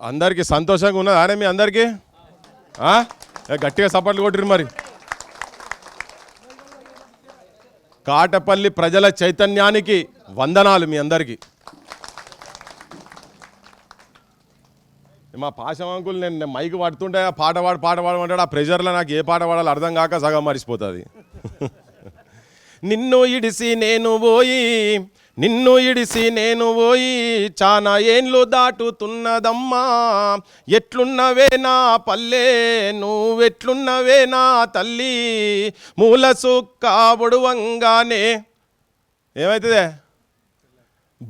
అందరికీ సంతోషంగా ఉన్నదా. ఆనే మీ అందరికీ? గట్టిగా సపోర్ట్లు కొట్టిరు మరి. కాటపల్లి ప్రజల చైతన్యానికి వందనాలు మీ అందరికీ. మా పాశం అంకుల్ నేను మైక్ పడుతుంటే ఆ పాట పాడు పాట పాడమంటాడు. ఆ ప్రెషర్లో నాకు ఏ పాట పాడాలో అర్థం కాక సగం మరిచిపోతుంది. నిన్ను ఇడిసి నేను పోయి నిన్ను ఇడిసి నేను పోయి చానా ఏండ్లు దాటుతున్నదమ్మా. ఎట్లున్నవే నా పల్లె నువ్వెట్లున్నవే నా తల్లి. మూల సుక్క బొడువంగానే ఏమవుతుందే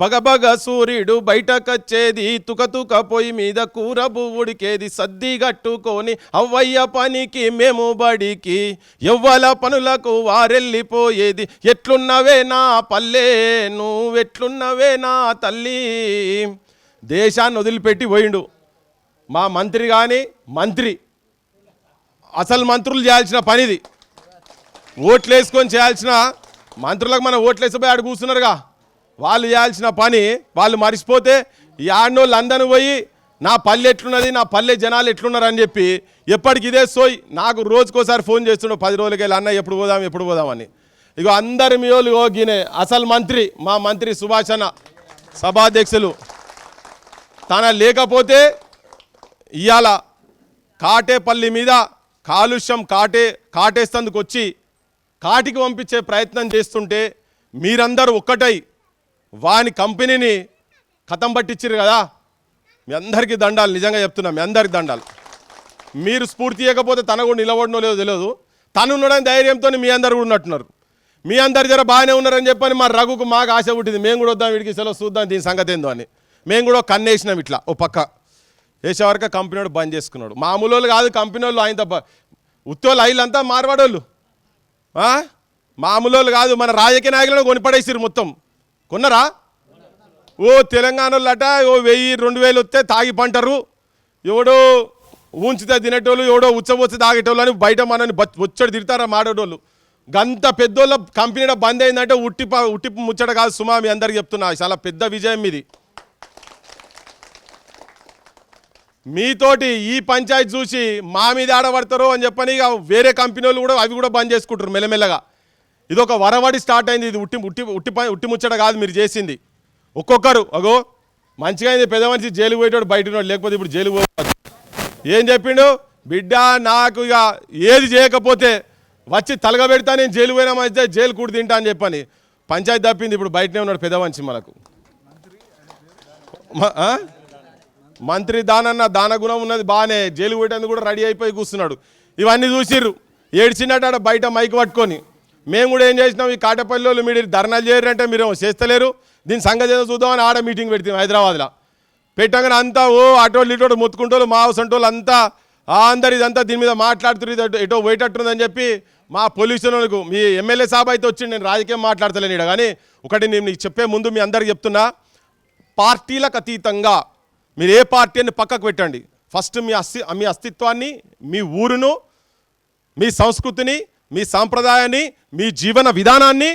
బగబగ సూర్యుడు బయటకొచ్చేది తుకతుక పొయ్యి మీద కూర బువ్వుడికేది సద్ది గట్టుకొని అవ్వయ్య పనికి మేము బడికి. ఎవ్వల పనులకు వారెళ్ళిపోయేది ఎట్లున్నవే నా పల్లె నువ్వెట్లున్నవే నా తల్లి. దేశాన్ని వదిలిపెట్టి పోయిండు. మా మంత్రి కానీ మంత్రి. అసలు మంత్రులు చేయాల్సిన పనిది. ఓట్లు వేసుకొని చేయాల్సిన మంత్రులకు మనం ఓట్లు వేసిపోయి ఆడ కూర్చున్నారుగా. వాళ్ళు చేయాల్సిన పని వాళ్ళు మర్చిపోతే ఈ ఆడనోళ్ళు అందరూ పోయి నా పల్లె ఎట్లున్నది నా పల్లె జనాలు ఎట్లున్నారు అని చెప్పి ఎప్పటికి ఇదే సోయ్. నాకు రోజుకోసారి ఫోన్ చేస్తుండే పది రోజులకి వెళ్ళి అన్న ఎప్పుడు పోదాం ఎప్పుడు పోదామని ఇగో అందరి మీ వాళ్ళు ఇగో అసలు మంత్రి మా మంత్రి సుభాషణ సభాధ్యక్షులు. తన లేకపోతే ఇవాళ కాటేపల్లి మీద కాలుష్యం కాటే కాటేస్తందుకు వచ్చి కాటికి పంపించే ప్రయత్నం చేస్తుంటే మీరందరూ ఒక్కటై వాని కంపెనీని కథం పట్టించారు కదా. మీ అందరికీ దండాలు నిజంగా చెప్తున్నా మీ అందరికి దండాలు. మీరు స్ఫూర్తి ఇవ్వకపోతే తన కూడా నిలబడనో లేదో తెలియదు. తను ఉండడం ధైర్యంతో మీ అందరు కూడా ఉన్నట్టున్నారు. మీ అందరి జర బాగానే ఉన్నారని చెప్పని మా రఘుకు మాకు ఆశ పుట్టింది. మేము కూడా వద్దాం వీడికి సెలవు చూద్దాం దీని సంగతి ఏందో అని. మేము కూడా కన్నేసినాం ఇట్లా ఓ పక్క. వేసేవరకు కంపెనీ వాడు బంద్ చేసుకున్నాడు. మామూలు వాళ్ళు కాదు కంపెనీ వాళ్ళు ఆయన తప్ప ఉత్తోళ్ళు అయిలంతా మార్వాడోళ్ళు. మామూలు వాళ్ళు కాదు మన రాజకీయ నాయకులను కొనిపడేసిరు మొత్తం. కొన్నరా? ఓ తెలంగాణ ఓ వెయ్యి రెండు వేలు వస్తే తాగి పంటారు. ఎవడో ఊంచితే తినేటోళ్ళు ఎవడో ఉచ్చబొచ్చి తాగేటోళ్ళు అని బయట మనని బచ్- వచ్చాడు తిడతారా మాడేటోళ్ళు గంత పెద్దోళ్ళ కంపెనీ బంద్ అయిందంటే ఉట్టి ప- ఉట్టి ముచ్చట కాదు సుమా మీ అందరికి చెప్తున్నా. చాలా పెద్ద విజయం ఇది. మీతోటి ఈ పంచాయతీ చూసి మా మీద ఆడబడతారు అని చెప్పని వేరే కంపెనీ వాళ్ళు కూడా అవి కూడా బంద్ చేసుకుంటారు మెల్లమెల్లగా. ఇది ఒక వరవడి స్టార్ట్ అయింది. ఇది ఉట్టి ఉట్టి ఉట్టి ఉట్టి ముచ్చట కాదు మీరు చేసింది. ఒక్కొక్కరు అగో మంచిగా అయింది. పెద్ద మనిషి జైలు పోయేటోడు బయట ఉన్నాడు. లేకపోతే ఇప్పుడు జైలు పోతాడు ఏం చెప్పిండు? బిడ్డ నాకు ఇక ఏది చేయకపోతే వచ్చి తలగబెడతా నేను జైలు పోయినా మంచిదే జైలు కూడి తింటా అని చెప్పని పంచాయతీ తప్పింది. ఇప్పుడు బయటనే ఉన్నాడు పెద్ద మనిషి మనకు. మ- మంత్రి దానన్న దాన గుణం ఉన్నది బాగానే జైలు పోయేటందుకు కూడా రెడీ అయిపోయి కూర్చున్నాడు. ఇవన్నీ చూసిర్రు. ఏడ్చినట్టు బయట మైక్ పట్టుకొని. మేము కూడా ఏం చేసినాం? ఈ కాటపల్లి వాళ్ళు మీరు ధర్నాలు చేయరంటే మీరు చేస్తలేరు. దీని సంగతి ఏదో చూద్దామని ఆడ మీటింగ్ పెడితే హైదరాబాద్లో. పెట్టగానే అంతా ఓ అటోళ్ళు ఇటోళ్ళు మొత్తుకుంటోళ్ళు మా సంటోళ్ళు అంతా అందరు ఇదంతా దీని మీద మాట్లాడుతున్నారు ఎటో- పోయేటట్టుందని చెప్పి మా పొల్యూషన్ వాళ్ళకు మీ ఎమ్మెల్యే సాబ్ అయితే వచ్చి నేను రాజకీయం మాట్లాడతలేను కానీ ఒకటి నేను నీకు చెప్పే ముందు మీ అందరికి చెప్తున్నా పార్టీలకు అతీతంగా మీరు ఏ పార్టీ అని పక్కకు పెట్టండి. ఫస్ట్ మీ అస్తి మీ అస్తిత్వాన్ని మీ ఊరును మీ సంస్కృతిని మీ సాంప్రదాయాన్ని మీ జీవన విధానాన్ని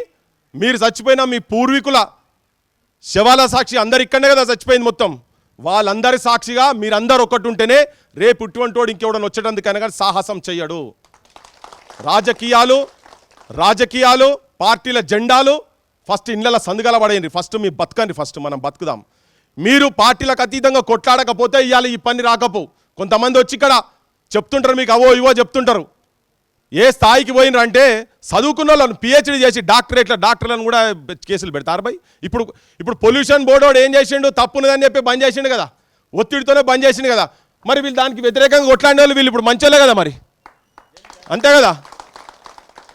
మీరు చచ్చిపోయిన మీ పూర్వీకుల శవాల సాక్షి అందరు ఇక్కడనే కదా చచ్చిపోయింది మొత్తం. వాళ్ళందరి సాక్షిగా మీరందరూ ఒక్కటి ఉంటేనే రేపు ఇటువంటి వాడు ఇంకెవడని వచ్చేటందుకైనా కానీ సాహసం చెయ్యడు. రాజకీయాలు రాజకీయాలు పార్టీల జెండాలు ఫస్ట్ ఇళ్ళ సందుగల పడేయండి. ఫస్ట్ మీ బతకండి ఫస్ట్ మనం బతుకుదాం. మీరు పార్టీలకు అతీతంగా కొట్లాడకపోతే ఇవాళ ఈ పని రాకపో కొంతమంది వచ్చి ఇక్కడ చెప్తుంటారు మీకు అవో ఇవో చెప్తుంటారు. ఏ స్థాయికి పోయినరంటే చదువుకున్న వాళ్ళని పిహెచ్డీ చేసి డాక్టరేట్ల డాక్టర్లను కూడా కేసులు పెడతారు బై. ఇప్పుడు ఇప్పుడు పొల్యూషన్ బోర్డు వాడు ఏం చేసిండు? తప్పున్నదని చెప్పి బంద్ చేసిండు కదా. ఒత్తిడితోనే బంద్ చేసిండు కదా. మరి వీళ్ళు దానికి వ్యతిరేకంగా కొట్లాడిన వాళ్ళు వీళ్ళు ఇప్పుడు మంచోళ్ళే కదా మరి. అంతే కదా?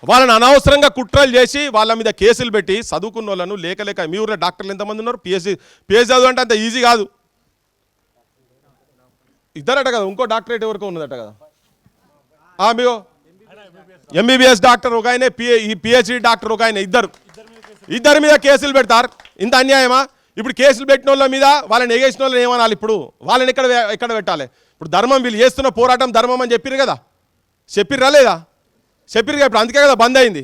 వాళ్ళని అనవసరంగా కుట్రలు చేసి వాళ్ళ మీద కేసులు పెట్టి చదువుకున్న వాళ్ళను లేక లేక మీ ఊర్లో డాక్టర్లు ఎంతమంది ఉన్నారు? పిఎస్సి పిఎస్సి చదువు అంటే అంత ఈజీ కాదు. ఇద్దరట కదా ఇంకో డాక్టరేట్ వరకు ఉన్నదట కదా. ఆ, మీరు ఎంబీబీఎస్ డాక్టర్ ఒక ఆయన ఈ పిహెచ్డి డాక్టర్ ఒక ఆయన ఇద్దరు. ఇద్దరి మీద కేసులు పెడతారు. ఇంత అన్యాయమా? ఇప్పుడు కేసులు పెట్టిన వాళ్ళ మీద వాళ్ళని ఎగేసిన వాళ్ళని ఏమనాలి ఇప్పుడు? వాళ్ళని ఎక్కడ ఎక్కడ పెట్టాలి? ఇప్పుడు ధర్మం వీళ్ళు చేస్తున్న పోరాటం ధర్మం అని చెప్పిర్రు కదా? చెప్పిర్రా లేదా? చెప్పిర్రు ఇప్పుడు అందుకే కదా బంద్ అయింది.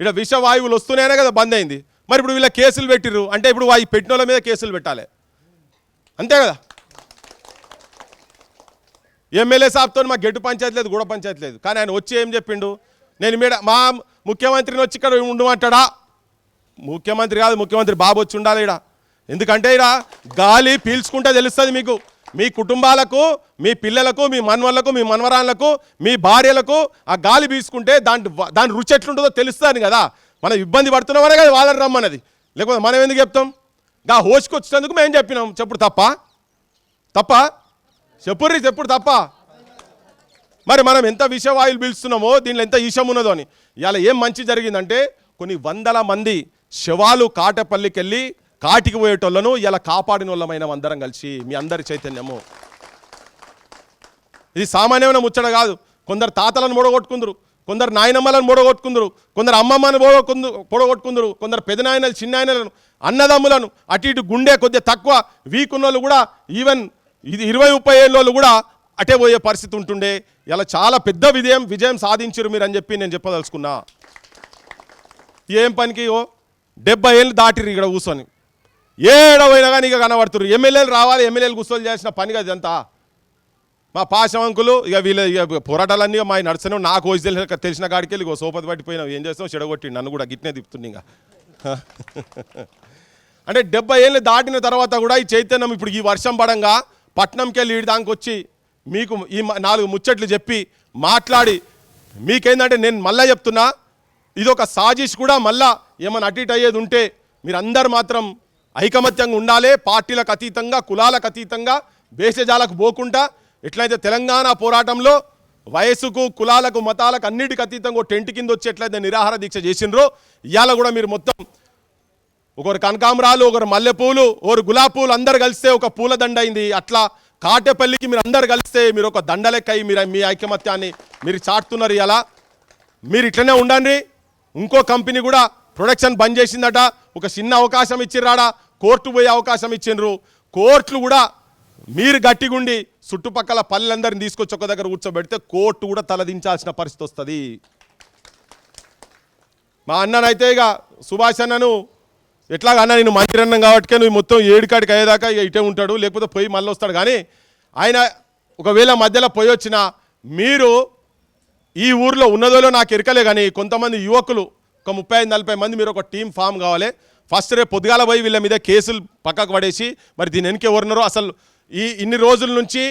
ఇక్కడ విషవాయువులు వస్తూనే కదా బంద్ అయింది. మరి ఇప్పుడు వీళ్ళ కేసులు పెట్టిర్రు. అంటే ఇప్పుడు వాయి పెట్టిన వాళ్ళ మీద కేసులు పెట్టాలి. అంతే కదా? ఎమ్మెల్యే సాబ్తో మా గెట్టు పంచాయతీ లేదు గూడ పంచాయతీ లేదు. కానీ ఆయన వచ్చి ఏం చెప్పిండు? నేను మీడ మా ముఖ్యమంత్రిని వచ్చి ఇక్కడ ఉండమంటాడా ముఖ్యమంత్రి కాదు ముఖ్యమంత్రి బాబు వచ్చి ఉండాలి ఇక్కడ ఎందుకంటే ఇక్కడ గాలి పీల్చుకుంటే తెలుస్తుంది మీకు. మీ కుటుంబాలకు మీ పిల్లలకు మీ మన్వలకు మీ మన్వరాళ్ళకు మీ భార్యలకు ఆ గాలి పీల్చుకుంటే దాని దాని రుచి ఎట్లుంటుందో తెలుస్తుంది కదా. మనం ఇబ్బంది పడుతున్నామనే కదా వాళ్ళని రమ్మన్నది. లేకపోతే మనం ఎందుకు చెప్తాం? గా హోస్కి వచ్చినందుకు మేము చెప్పినాం. చెప్పుడు తప్ప? తప్ప? చెప్పుర్రి చెప్పుడు తప్ప? మరి మనం ఎంత విషవాయులు పిలుస్తున్నామో దీనిలో ఎంత ఈశం ఉన్నదో అని. ఇలా ఏం మంచి జరిగిందంటే కొన్ని వందల మంది శవాలు కాటపల్లికి వెళ్ళి కాటికి పోయేటోళ్ళను ఇలా కాపాడిన వాళ్ళమైన అందరం కలిసి మీ అందరి చైతన్యము. ఇది సామాన్యమైన ముచ్చట కాదు. కొందరు తాతలను మూడగొట్టుకుందరు కొందరు నాయనమ్మలను మూడగొట్టుకుందరు కొందరు అమ్మమ్మను మూడగొట్టు పొడగొట్టుకుందరు కొందరు పెదనాయనలు చిన్నాయనలను అన్నదమ్ములను అటు ఇటు గుండె కొద్దిగా తక్కువ. వీక్ ఉన్న వాళ్ళు కూడా ఈవెన్ ఇది ఇరవై ముప్పై ఏళ్ళ వాళ్ళు కూడా అటే పోయే పరిస్థితి ఉంటుండే. ఇలా చాలా పెద్ద విజయం విజయం సాధించరు మీరు అని చెప్పి నేను చెప్పదలుచుకున్నా. ఏం పనికి ఓ డెబ్బై ఏళ్ళు దాటిరు ఇక్కడ కూర్చొని ఏడవైనా కానీ ఇక కనబడుతున్నారు ఎమ్మెల్యేలు రావాలి ఎమ్మెల్యేలు కూర్చొని చేసిన పని కదా ఇదంతా మా పాశవంకులు ఇక వీళ్ళ ఇక పోరాటాలన్నీ మా నడుస్తున్నాం నాకు వచ్చి తెలిసిన తెలిసిన కాడికి వెళ్ళి సోపతి పట్టిపోయినావు. ఏం చేస్తావు చెడగొట్టి నన్ను కూడా గిట్నే తిప్పుతుంది ఇంకా అంటే డెబ్బై ఏళ్ళు దాటిన తర్వాత కూడా ఈ చైతన్యం ఇప్పుడు ఈ వర్షం పడంగా పట్నంకి వెళ్ళి దానికి వచ్చి మీకు ఈ మ- నాలుగు ముచ్చట్లు చెప్పి మాట్లాడి మీకేందంటే నేను మళ్ళా చెప్తున్నా ఇది ఒక సాజిష్ కూడా మళ్ళా ఏమైనా అటు ఇటు అయ్యేది ఉంటే మీరందరు మాత్రం ఐకమత్యంగా ఉండాలి పార్టీలకు అతీతంగా కులాలకు అతీతంగా వేషజాలకు పోకుండా ఎట్లయితే తెలంగాణ పోరాటంలో వయసుకు కులాలకు మతాలకు అన్నిటికి అతీతంగా ఓ టెంట్ కింద వచ్చి ఎట్లయితే నిరాహార దీక్ష చేసిండ్రో ఇవాళ కూడా మీరు మొత్తం ఒకరు కనకాంబరాలు ఒకరు మల్లెపూలు ఒకరు గులాబీ పూలు అందరు కలిస్తే ఒక పూలదండ అయింది. అట్లా కాటేపల్లికి మీరు అందరు కలిస్తే మీరు ఒక దండ లెక్క మీరు మీ ఐకమత్యాన్ని మీరు చాటుతున్నారు ఇలా మీరు ఇట్లనే ఉండండి. ఇంకో కంపెనీ కూడా ప్రొడక్షన్ బంద్ చేసిందట. ఒక చిన్న అవకాశం ఇచ్చిర్రాడా. కోర్టు పోయే అవకాశం ఇచ్చిండ్రు కోర్టులు కూడా మీరు గట్టిగుండి చుట్టుపక్కల పల్లెలందరిని తీసుకొచ్చి ఒక దగ్గర కూర్చోబెడితే కోర్టు కూడా తలదించాల్సిన పరిస్థితి వస్తుంది. మా అన్ననైతే ఇక సుభాష్ అన్నను ఎట్లాగా నేను మంత్రి అన్నం కాబట్టి నువ్వు మొత్తం ఏడుకాడికి అయ్యేదాకా ఇక ఇటే ఉంటాడు లేకపోతే పోయి మళ్ళీ వస్తాడు. కానీ ఆయన ఒకవేళ మధ్యలో పోయి వచ్చిన మీరు ఈ ఊర్లో ఉన్నదోలో నాకు ఎరకలే కానీ కొంతమంది యువకులు ఒక ముప్పై ఐదు నలభై మంది మీరు ఒక టీం ఫామ్ కావాలి. ఫస్ట్ రేపు పొద్దుగాల పోయి వీళ్ళ మీద కేసులు పక్కకు పడేసి మరి దీని వెనక ఎవరున్నారో అసలు ఈ ఇన్ని రోజుల నుంచి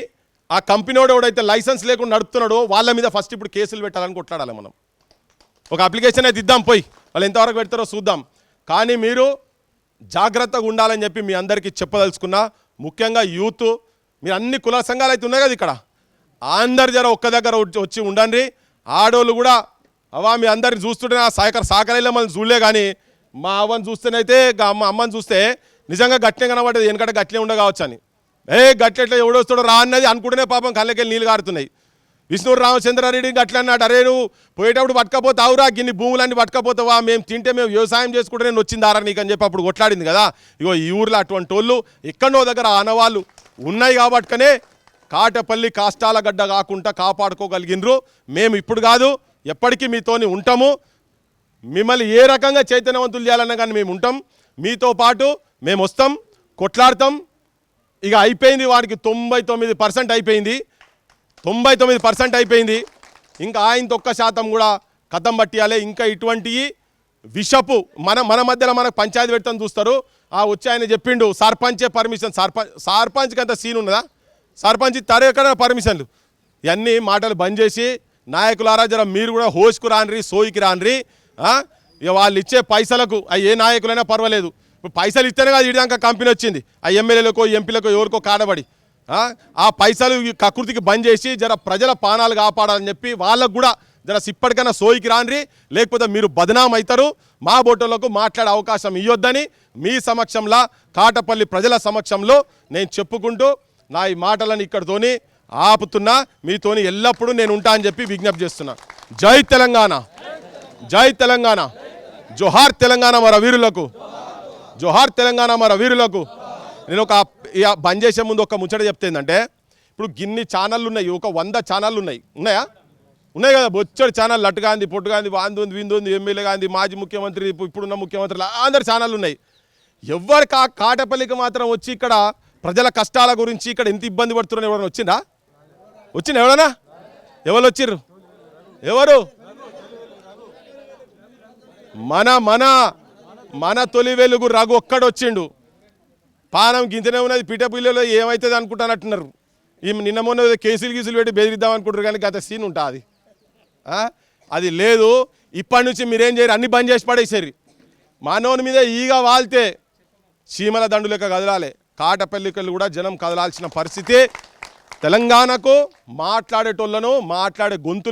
ఆ కంపెనీ ఎవడైతే లైసెన్స్ లేకుండా నడుపుతున్నాడో వాళ్ళ మీద ఫస్ట్ ఇప్పుడు కేసులు పెట్టాలని కొట్లాడాలి మనం. ఒక అప్లికేషన్ అయితే ఇద్దాం పోయి. వాళ్ళు ఎంతవరకు పెడతారో చూద్దాం. కానీ మీరు జాగ్రత్తగా ఉండాలని చెప్పి మీ అందరికీ చెప్పదలుచుకున్నా ముఖ్యంగా యూత్ మీరు అన్ని కుల సంఘాలు అయితే ఉన్నాయి కదా ఇక్కడ. అందరి జర ఒక్క దగ్గర వచ్చి- వచ్చి ఉండండి. ఆడోళ్ళు కూడా అవా మీ అందరిని చూస్తుంటే ఆ సహకార సహకారంలో మనం చూడలే కానీ మా అవ్వని చూస్తేనైతే మా అమ్మ అమ్మని చూస్తే నిజంగా గట్టినే కనబడేది ఎందుకంటే గట్లే ఉండగావచ్చు అని. ఏ గట్లెట్లా ఎవడొస్తాడో రా అన్నది అనుకుంటేనే పాపం కళ్ళకెళ్ళి నీళ్ళు కారుతున్నాయి. విష్ణు రామచంద్రారెడ్డి గట్ల అన్నాడు అరే నువ్వు పోయేటప్పుడు పట్టుకపోతావురా గిన్ని భూములన్నీ పట్టుకపోతావా? మేము తింటే మేము వ్యవసాయం చేసుకుంటే నేను వచ్చిందారా నీకు అని చెప్పి అప్పుడు కొట్లాడింది కదా. ఇగో ఈ ఊర్లో అటువంటి వాళ్ళు ఎక్కడో దగ్గర ఆనవాళ్ళు ఉన్నాయి కాబట్టుకనే కాటపల్లి కాష్టాల గడ్డ కాకుండా కాపాడుకోగలిగినరు. మేము ఇప్పుడు కాదు ఎప్పటికీ మీతోని ఉంటాము. మిమ్మల్ని ఏ రకంగా చైతన్యవంతులు చేయాలన్నా కానీ మేము ఉంటాం. మీతో పాటు మేము వస్తాం కొట్లాడతాం. ఇక అయిపోయింది వాడికి తొంభై తొమ్మిది పర్సెంట్ అయిపోయింది. తొంభై తొమ్మిది పర్సెంట్ అయిపోయింది. ఇంకా ఆయన ఒక్క శాతం కూడా కథం పట్టియాలి. ఇంకా ఇటువంటివి విషపు మన మన మధ్యలో మనకు పంచాయతీ పెడతాం చూస్తారు. ఆ వచ్చి ఆయన చెప్పిండు సర్పంచే పర్మిషన్. సర్పంచ్ సర్పంచ్కి అంత సీన్ ఉన్నదా? సర్పంచ్ ఇస్తారు పర్మిషన్లు. ఇవన్నీ మాటలు బంద్ చేసి నాయకులారా జర మీరు కూడా హోస్కు రాన్రి సోయికి రాన్రి ఇక వాళ్ళు ఇచ్చే పైసలకు ఏ నాయకులైనా పర్వాలేదు. ఇప్పుడు పైసలు ఇస్తేనే కాదు ఇడిదాకా కంపెనీ వచ్చింది. ఆ ఎమ్మెల్యేలకో ఎంపీలకో ఎవరికో కాడబడి. ఆ? పైసలు కకృతికి బంద్ చేసి జర ప్రజల పానాలు కాపాడాలని చెప్పి వాళ్ళకు కూడా జర ఇప్పటికైనా సోయికి రాన్రి లేకపోతే మీరు బదనాం అవుతారు మా బోటోలకు మాట్లాడే అవకాశం ఇవ్వొద్దని మీ సమక్షంలో కాటపల్లి ప్రజల సమక్షంలో నేను చెప్పుకుంటూ నా ఈ మాటలను ఇక్కడితోని ఆపుతున్నా. మీతోని ఎల్లప్పుడూ నేను ఉంటా అని చెప్పి విజ్ఞప్తి చేస్తున్నా. జై తెలంగాణ. జై తెలంగాణ. జోహార్ తెలంగాణ మన వీరులకు జోహార్ తెలంగాణ మన వీరులకు నేను ఒక ఇక బంద్ చేసే ముందు ఒక ముచ్చట చెప్తే ఏంటంటే ఇప్పుడు గిన్ని ఛానళ్ళు ఉన్నాయి ఒక వంద ఛానళ్ళు ఉన్నాయి? ఉన్నాయా ఉన్నాయి కదా బొచ్చడి ఛానల్ లట్టు గాంధీ పొట్టు గాంధీ వాంది ఉంది విందు ఉంది ఎమ్మెల్యే గాంధీ మాజీ ముఖ్యమంత్రి ఇప్పుడున్న ముఖ్యమంత్రులు అందరు ఛానళ్ళు ఉన్నాయి ఎవరు కా కాటపల్లికి మాత్రం వచ్చి ఇక్కడ ప్రజల కష్టాల గురించి ఇక్కడ ఎంత ఇబ్బంది పడుతున్నారు ఎవరైనా వచ్చిందా వచ్చింది ఎవరైనా? ఎవరు వచ్చిర్రు? ఎవరు? మన మన మన తొలి వెలుగు రఘు ఒక్కడొచ్చిండు పానం గింతనే ఉన్నది పీట పిల్లలో ఏమవుతుంది అనుకుంటానట్టున్నారు. ఈ నిన్న మొన్న కేసులు గీసులు పెట్టి బెదిరిద్దాం అనుకుంటారు కానీ గత సీన్ ఉంటుంది అది. లేదు. ఇప్పటి నుంచి మీరేం చేయరు అన్ని బంద్ చేసి పడేసారు. మానవుని మీద ఈగ వాళ్తే చీమల దండు లెక్క కదలాలి. కాటపల్లికలు కూడా జనం కదలాల్సిన పరిస్థితి. తెలంగాణకు మాట్లాడేటోళ్ళను మాట్లాడే గొంతులు